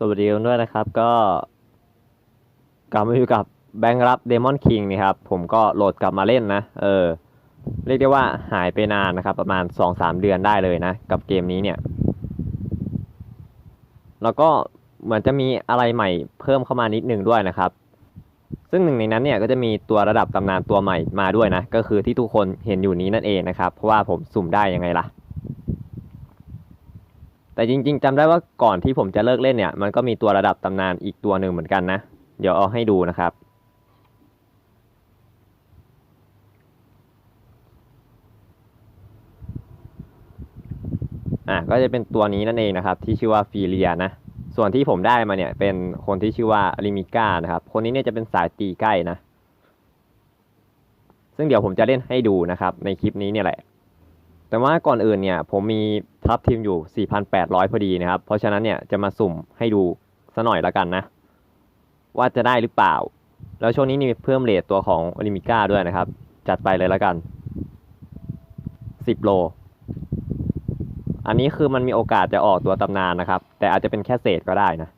สวัสดีกันด้วยนะครับก็กลับมาอยู่กับแบงค์รับเดมอนคิงนี่ครับ ผมก็โหลดกลับมาเล่นนะ เออ เรียกได้ว่าหายไปนานนะครับ ประมาณ 2-3 เดือนได้เลยนะ กับเกมนี้เนี่ย แล้วก็เหมือนจะมีอะไรใหม่เพิ่มเข้ามานิดนึงด้วยนะครับ ซึ่งหนึ่งในนั้นเนี่ยก็จะมีตัวระดับตำนานตัวใหม่มาด้วยนะ ก็คือที่ทุกคนเห็นอยู่นี้นั่นเองนะครับ เพราะว่าผมสุ่มได้ยังไงล่ะ แต่จริง ๆจำได้ว่าก่อนที่ผมจะเลิกเล่นเนี่ย มันก็มีตัวระดับตำนานอีกตัวหนึ่งเหมือนกันนะ เดี๋ยวเอาให้ดูนะครับ อะก็จะเป็นตัวนี้นั่นเองนะครับ ที่ชื่อว่าฟีเรียนะ ส่วนที่ผมได้มาเนี่ย เป็นคนที่ชื่อว่าลิมิก้านะครับ คนนี้เนี่ยจะเป็นสายตีใกล้นะ ซึ่งเดี๋ยวผมจะเล่นให้ดูนะครับ ในคลิปนี้เนี่ยแหละ แต่ว่าก่อนอื่นเนี่ยผมมี ทับทีมอยู่ 4,800 พอดีนะครับ เพราะฉะนั้นเนี่ยจะมาสุ่มให้ดูซะหน่อยละกันนะ ว่าจะได้หรือเปล่า แล้วช่วงนี้นี่มีเพิ่มเรทตัวของลิมิก้าด้วยนะครับ จัดไปเลยละกัน 10 โล อันนี้คือมันมีโอกาสจะออกตัวตำนานนะครับ แต่อาจจะเป็นแค่เศษก็ได้นะ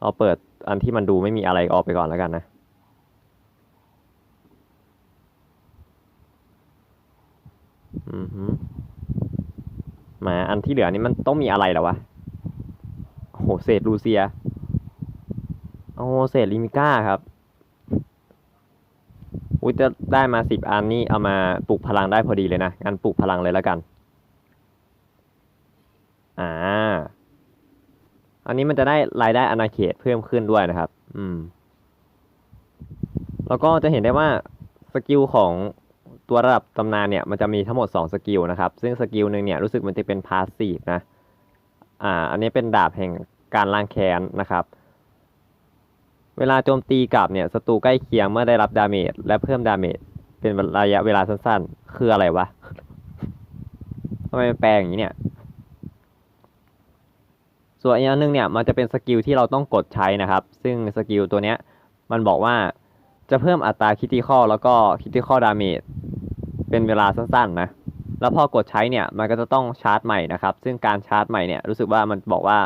เอาเปิดอันที่มันดูไม่มีอะไรออกไปก่อนแล้วกันนะอือฮึแห มาอันที่เหลือนี่มันต้องมีอะไรแล้ววะโอ้โหเศษลูเซียโอ้เศษลิมิก้าครับอุ้ยจะได้มาสิบอันนี่เอามาปลุกพลังได้พอดีเลยนะงั้นปลุกพลังเลยแล้วกัน อ่า อันนี้มันจะได้รายได้อาณาเขตเพิ่มขึ้นด้วยนะครับ อืม แล้วก็จะเห็นได้ว่าสกิลของ ตัวระดับตำนานเนี่ยมันจะมีทั้งหมด 2 สกิลนะครับ ซึ่งสกิลหนึ่งเนี่ยรู้สึกมันจะเป็นพาสซีฟนะอ่าอันนี้เป็นดาบแห่งการล้างแค้นนะครับ เวลาโจมตีกลับเนี่ยศัตรูใกล้เคียงเมื่อได้รับดาเมจและเพิ่มดาเมจเป็นระยะเวลาสั้นๆ คืออะไรวะทำไมมันแปลอย่างนี้เนี่ย ส่วนอีกอันหนึงเนี่ยมันจะเป็นสกิลที่เราต้องกดใช้นะครับ ซึ่งสกิลตัวเนี้ยมันบอกว่าจะเพิ่มอัตราคิติคอลแล้วก็คิติคอลดาเมจ เป็นเวลาสั้นๆนะ แล้วพอกดใช้เนี่ยมันก็จะต้องชาร์จใหม่นะครับ ซึ่งการชาร์จใหม่เนี่ยรู้สึกว่ามันบอกว่า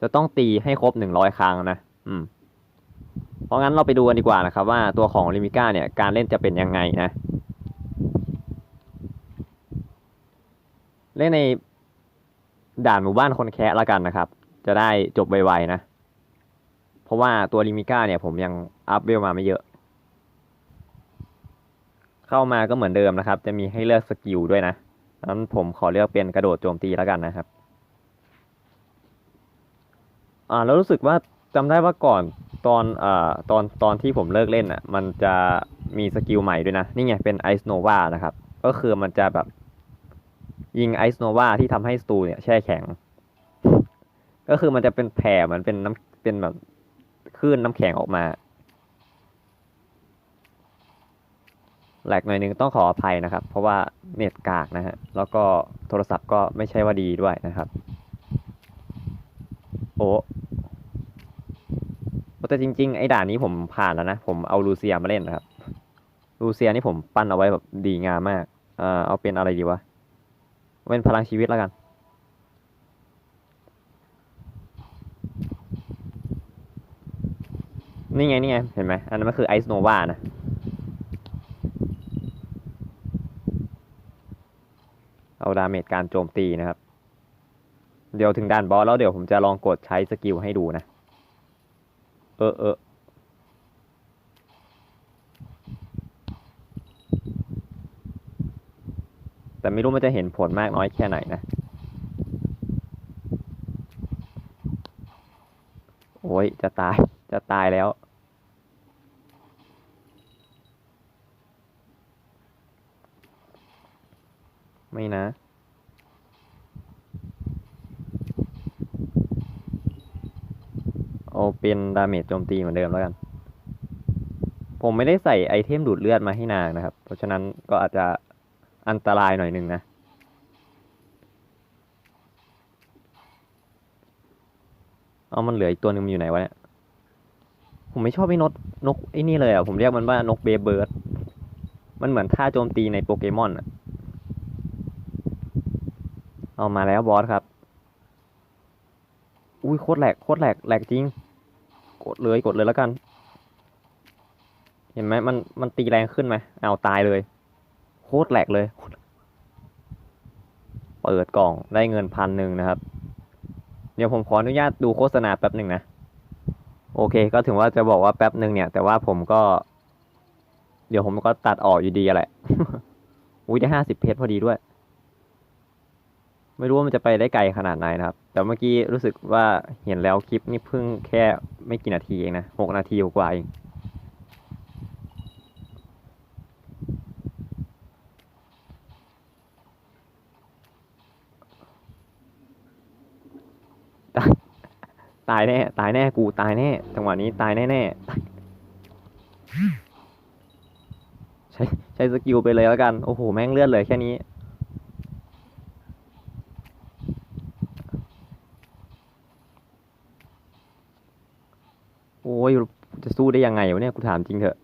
จะต้องตีให้ครบหนึ่งร้อยครั้งนะ อืม เพราะงั้นเราไปดูกันดีกว่านะครับ ว่าตัวของลิมิก้าเนี่ยการเล่นจะเป็นยังไงนะ เล่นในด่านหมู่บ้านคนแคะล้วกันนะครับ จะได้จบไวๆนะ เพราะว่าตัวลิมิก้าเนี่ยผมยังอัพเวลมาไม่เยอะ เข้ามาก็เหมือนเดิมนะครับ จะมีให้เลือกสกิลด้วยนะนั้นผมขอเลือกเป็นกระโดดโจมตีแล้วกันนะครับ อ่าแล้วรู้สึกว่าจำได้ว่าก่อนตอนอ่าตอนตอนที่ผมเลิกเล่นอะ มันจะมีสกิลใหม่ด้วยนะ นี่ไงเป็นไอซ์โนวานะครับ ก็คือมันจะแบบยิงไอซ์โนวาที่ทำให้สตูเนี่ยแช่แข็ง ก็คือมันจะเป็นแผ่เหมือนเป็นน้ำเป็นแบบคลื่นน้ำแข็งออกมา แหลกหน่อยนึงต้องขออภัยนะครับ เพราะว่าเน็ตกากนะฮะแล้วก็โทรศัพท์ก็ไม่ใช่ว่าดีด้วยนะครับ โอ้แต่จริง ๆ ไอ้ด่านนี้ผมผ่านแล้วนะ ผมเอาลูเซียมาเล่นนะครับ ลูเซียนี่ผมปั้นเอาไว้แบบดีงามมากเอ่อเอาเป็นอะไรดีวะเป็นพลังชีวิตแล้วกันนี่ไงนี่ไงเห็นไหมอันนั้นมันคือไอซ์โนวานะ เอาดาเมจการโจมตีนะครับ เดี๋ยวถึงด่านบอสแล้วเดี๋ยวผมจะลองกดใช้สกิลให้ดูนะ เออเออแต่ไม่รู้มันจะเห็นผลมากน้อยแค่ไหนนะ โอ้ยจะตาย จะตายแล้ว ไม่นะ เอาเป็นดาเมจโจมตีเหมือนเดิมแล้วกัน ผมไม่ได้ใส่ไอเทมดูดเลือดมาให้นางนะครับ เพราะฉะนั้นก็อาจจะอันตรายหน่อยหนึ่งนะเอามันเหลืออีกตัวหนึ่งมันอยู่ไหนวะเนี่ย ผมไม่ชอบไอ้นกนกไอ้นี่เลยอะ ผมเรียกมันว่านกเบเบิร์ด มันเหมือนท่าโจมตีในโปเกมอนอะ เอามาแล้วบอสครับ อุ้ยโคตรแหลกโคตรแหลกแหลกจริง กดเลยกดเลยแล้วกัน เห็นไหมมันมันตีแรงขึ้นไหมเอาตายเลย โคตรแหลกเลย เปิดกล่องได้เงินพันหนึ่งนะครับ เดี๋ยวผมขออนุญาตดูโฆษณาแป๊บหนึ่งนะ โอเค ก็ถึงว่าจะบอกว่าแป๊บหนึ่งเนี่ย แต่ว่าผมก็ เดี๋ยวผมก็ตัดออกอยู่ดีแหละ อุ้ยได้ห้าสิบเพชรพอดีด้วย ไม่รู้ว่ามันจะไปได้ไกลขนาดไหนนะครับ แต่เมื่อกี้รู้สึกว่าเห็นแล้วคลิปนี่เพิ่งแค่ไม่กี่นาทีเองนะหกนาทีกว่าเองตายตายแน่ ตายแน่กูตายแน่ จังหวะนี้ตายแน่แน่ใช้ใช้สกิลไปเลยแล้วกัน โอ้โห แม่งเลือดเลยแค่นี้ โอ้ยจะสู้ ได้ยังไงวะเนี่ยกูถามจริงเถอะ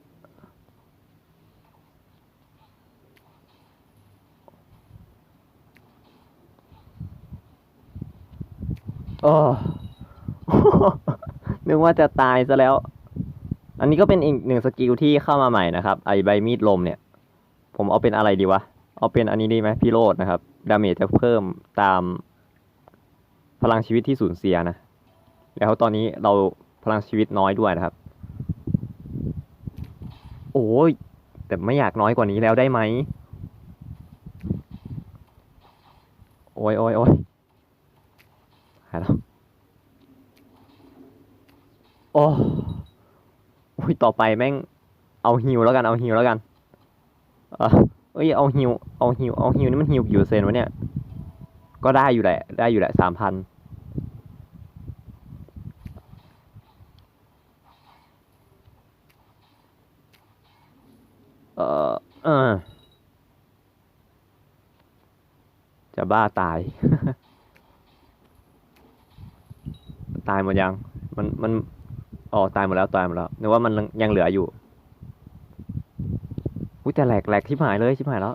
โอ้ นึกว่าจะตายซะแล้ว อันนี้ก็เป็นอีกหนึ่งสกิลที่เข้ามาใหม่นะครับ ไอใบมีดลมเนี่ย ผมเอาเป็นอะไรดีวะ เอาเป็นอันนี้ดีไหมพี่โรดนะครับ ดาเมจจะเพิ่มตามพลังชีวิตที่สูญเสียนะ แล้วตอนนี้เราพลังชีวิตน้อยด้วยนะครับ โอ้ยแต่ไม่อยากน้อยกว่านี้แล้วได้ไหม โอ้ยโอ้ยโอ้ยหายแล้วโอ้โอ้ยต่อไปแม่ง เอาฮิวแล้วกัน เอาฮิวแล้วกันเออเอ้ย เอาฮิว เอาฮิว เอาฮิวนี่มันฮิวกี่เซนวะเนี่ย ก็ได้อยู่แหละ ได้อยู่แหละสามพัน เออเออ จะบ้าตาย ตายหมดยัง มันมันอ๋อตายหมดแล้วตายหมดแล้วนึกว่ามันยังเหลืออยู่อุ้ยแต่แหลกแหลกชิบหายเลยชิบหายแล้ว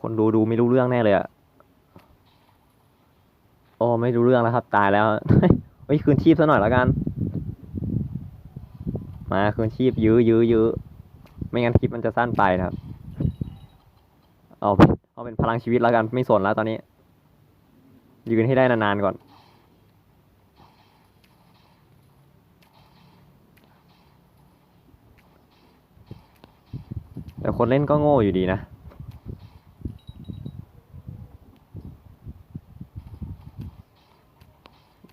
คนดูดูไม่รู้เรื่องแน่เลยอะโอ้ไม่รู้เรื่องแล้วครับ ตายแล้ว เฮ้ยคืนชีพซะหน่อยแล้วกัน มาคืนชีพยื้อยื้อยื้อไม่งั้นคลิปมันจะสั้นไปนะครับ เอาเป็นเอาเป็นพลังชีวิตแล้วกันไม่สนแล้วตอนนี้ ยืนให้ได้นานๆก่อน แต่คนเล่นก็โง่อยู่ดีนะ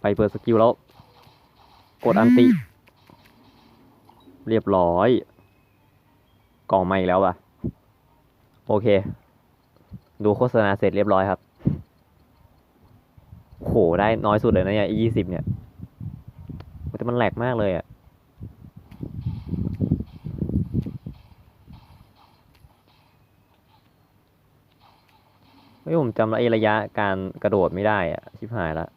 ไปเปิดสกิลแล้ว กดอันติ เรียบร้อย กล่องมาอีกแล้วว่ะ โอเค ดูโฆษณาเสร็จเรียบร้อยครับ โห ได้น้อยสุดเลยนะเนี่ยยี่สิบเนี่ยแต่มันแหลกมากเลยอะ่ะเฮ้ยผมจำระยะการกระโดดไม่ได้อะชิบหายละ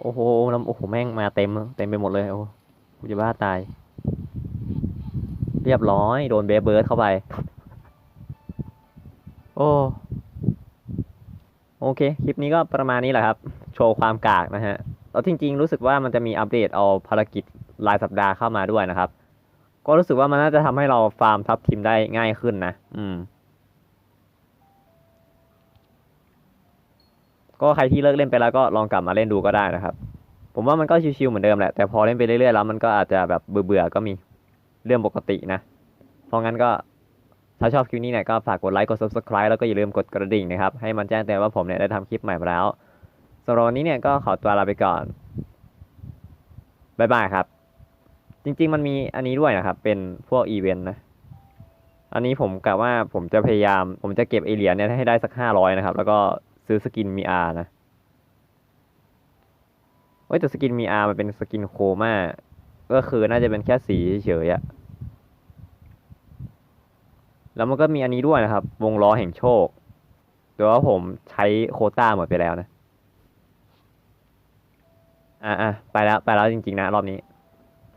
โอ้โหแล้วโอ้โห แม่งมาเต็ม เต็มไปหมดเลย โอ้กูจะบ้าตาย เรียบร้อย โดนเบเบิร์ดเข้าไป โอ้ โอเค คลิปนี้ก็ประมาณนี้แหละครับ โชว์ความกากนะฮะแล้วจริง ๆ รู้สึกว่ามันจะมีอัปเดตเอาภารกิจรายสัปดาห์เข้ามาด้วยนะครับ ก็รู้สึกว่ามันน่าจะทำให้เราฟาร์มทับทีมได้ง่ายขึ้นนะ อืม ก็ใครที่เลิกเล่นไปแล้วก็ลองกลับมาเล่นดูก็ได้นะครับ ผมว่ามันก็ชิวๆเหมือนเดิมแหละแต่พอเล่นไปเรื่อยๆแล้วมันก็อาจจะแบบเบื่อๆก็มีเรื่องปกตินะเพราะงั้นก็ถ้าชอบคลิปนี้เนี่ยก็ฝากกดไลค์กด subscribe แล้วก็อย่าลืมกดกระดิ่งนะครับ ให้มันแจ้งเตือนว่าผมเนี่ยได้ทำคลิปใหม่มาแล้วสำหรับวันนี้เนี่ยก็ขอตัวลาไปก่อนบายบายครับ จริง ๆ มันมีอันนี้ด้วยนะครับ เป็นพวกอีเวนต์นะ อันนี้ผมกะว่าผมจะพยายาม ผมจะเก็บเอเหรียญเนี่ยให้ได้สักห้าร้อยนะครับ แล้วก็ ซื้อสกินมีอาร์นะเว้ยแต่สกินมีอาร์มันเป็นสกินโคม่าก็คือน่าจะเป็นแค่สีเฉยอะแล้วมันก็มีอันนี้ด้วยนะครับ วงล้อแห่งโชคแต่ว่าผมใช้โคต้าหมดไปแล้วนะ อะอะไปแล้ว ไปแล้วจริง ๆ นะ รอบนี้